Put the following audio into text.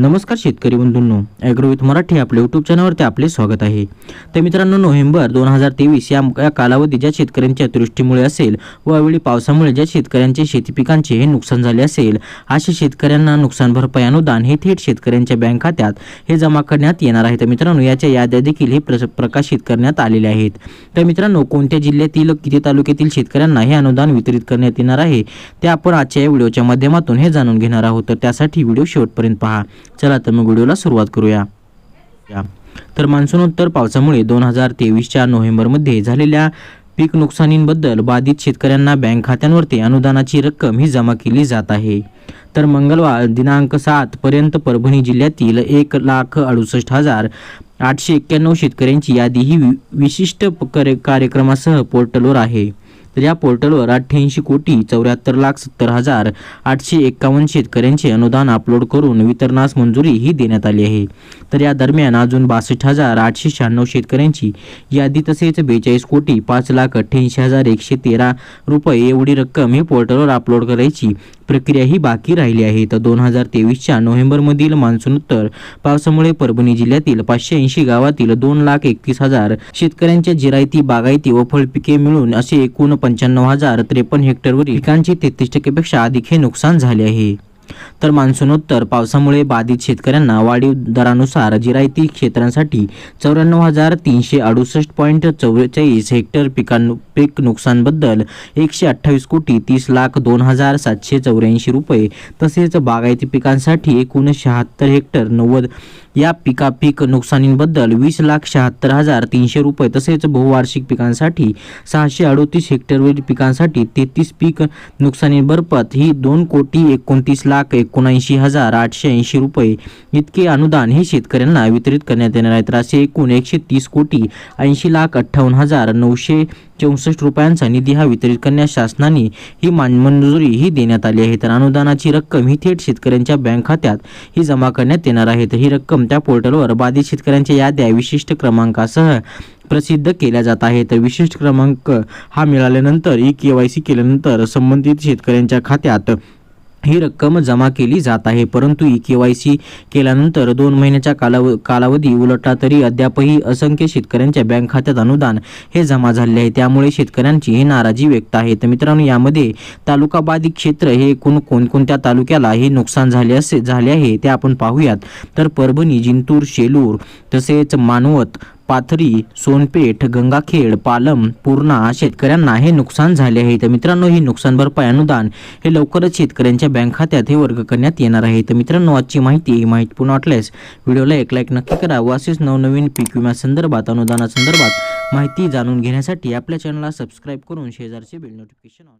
नमस्कार शेतकरी बंधूंनो ॲग्रोविथ मराठी आपल्या यूट्यूब चॅनलवरती आपले स्वागत आहे. तर मित्रांनो नोव्हेंबर दोन हजार तेवीस या या कालावधी ज्या शेतकऱ्यांच्या अतिवृष्टीमुळे असेल व यावेळी पावसामुळे ज्या शेतकऱ्यांचे शेती पिकांचे हे नुकसान झाले असेल अशा शेतकऱ्यांना नुकसान भरपाई अनुदान हे थेट शेतकऱ्यांच्या बँक खात्यात हे जमा करण्यात येणार आहे. तर मित्रांनो याच्या याद्या देखील हे प्रस- प्रकाशित करण्यात आलेले आहेत. तर मित्रांनो कोणत्या जिल्ह्यातील किती तालुक्यातील शेतकऱ्यांना हे अनुदान वितरित करण्यात येणार आहे ते आपण आजच्या या व्हिडिओच्या माध्यमातून हे जाणून घेणार आहोत. तर त्यासाठी व्हिडिओ शेवटपर्यंत पहा. चला तर मग व्हिडिओला सुरुवात करूया या. तर मान्सूनोत्तर पावसामुळे दोन हजार तेवीसच्या नोव्हेंबरमध्ये झालेल्या पीक नुकसानींबद्दल बाधित शेतकऱ्यांना बँक खात्यांवरती अनुदानाची रक्कम ही जमा केली जात आहे तर मंगळवार दिनांक सात पर्यंत परभणी जिल्ह्यातील एक लाख अडुसष्ट हजार आठशे एक्क्याण्णव शेतकऱ्यांची यादी ही वि- विशिष्ट प- कार्यक्रमासह पोर्टलवर आहे तर या पोर्टलवर अठ्ठ्याऐंशी कोटी चौऱ्याहत्तर लाख सत्तर हजार आठशे एक्कावन्न शेतकऱ्यांचे अनुदान अपलोड करून वितरणास मंजुरी ही देण्यात आली आहे. तर या दरम्यान अजून बासष्ट हजार आठशे शहाण्णव शेतकऱ्यांची यादी तसेच बेचाळीस कोटी पाच लाख अठ्ठ्याऐंशी हजार एकशे तेरा रुपये एवढी रक्कम ही पोर्टलवर अपलोड करायची प्रक्रिया ही बाकी राहिली आहे. तर दोन हजार तेवीसच्या नोव्हेंबरमधील मान्सूनोत्तर पावसामुळे परभणी जिल्ह्यातील पाचशे ऐंशी गावातील दोन लाख एकतीस हजार शेतकऱ्यांच्या जिरायती बागायती व फळपिके मिळून असे एकूण पंच्याण्णव हजार त्रेपन्न हेक्टरवरील पिकांचे तेहतीस टक्केपेक्षा अधिक हे नुकसान झाले आहे. तर मान्सूनोत्तर पावसामुळे बाधित शेतकऱ्यांना वाढीव दरानुसार जिरायती क्षेत्रांसाठी चौऱ्याण्णव हजार तीनशे अडुसष्ट पॉईंट चव्वेचाळीस हेक्टर पिकां पीक नुकसानबद्दल एकशे अठ्ठावीस कोटी तीस लाख दोन हजार सातशे चौऱ्याऐंशी रुपये तसेच बागायती पिकांसाठी एकूण शहात्तर हेक्टर नव्वद या पिका पीक नुकसानींबद्दल वीस लाख शहात्तर हजार तीनशे रुपये तसेच बहुवार्षिक पिकांसाठी सहाशे अडोतीस हेक्टरवरील पिकांसाठी तेहतीस पीक नुकसानी भरपात ही दोन कोटी एकोणतीस लाख एकोणऐंशी हजार आठशे ऐंशी रुपये इतके अनुदान हे शेतकऱ्यांना वितरित करण्यात येणार आहे. तर असे एकूण एकशे तीस कोटी ऐंशी लाख अठ्ठावन्न हजार नऊशे चौसष्ट रुपयांचा निधी हा वितरित करण्यास शासनाने ही मानमंजुरी ही देण्यात आली आहे. तर अनुदानाची रक्कम ही थेट शेतकऱ्यांच्या बँक खात्यात ही जमा करण्यात येणार आहे. तर ही रक्कम त्या पोर्टलवर बाधित शेतकऱ्यांच्या याद्या विशिष्ट क्रमांकासह प्रसिद्ध केल्या जात आहे तर विशिष्ट क्रमांक हा मिळाल्यानंतर ई के वाय सी केल्यानंतर संबंधित शेतकऱ्यांच्या खात्यात ही रक्कम जमा केली जात आहे. परंतु ई के वाय सी केल्यानंतर दोन महिन्याच्या कालाव कालावधी उलटला तरी अद्यापही असंख्य शेतकऱ्यांच्या बँक खात्यात अनुदान हे जमा झाले आहे. त्यामुळे शेतकऱ्यांची ही नाराजी व्यक्त आहे. तर मित्रांनो यामध्ये तालुका बाधित क्षेत्र हे एकूण कोणकोणत्या तालुक्याला हे नुकसान झाले असे झाले आहे ते आपण पाहूयात. तर परभणी जिंतूर शेलूर तसेच मानवत पाथरी सोनपेठ गंगाखेड पालम पूर्णा शेतकऱ्यांना हे नुकसान झाले आहे. तर मित्रांनो ही नुकसान भरपाई अनुदान हे लवकरच शेतकऱ्यांच्या बँक खात्यात हे वर्ग करण्यात येणार आहे. तर मित्रांनो आजची माहिती ही माहिती वाटल्यास व्हिडिओला एक लाईक नक्की करा व असेच नवनवीन पीक विम्यासंदर्भात अनुदानासंदर्भात माहिती जाणून घेण्यासाठी आपल्या चॅनलला सबस्क्राईब करून शेजारचे बिल नोटिफिकेशन ऑन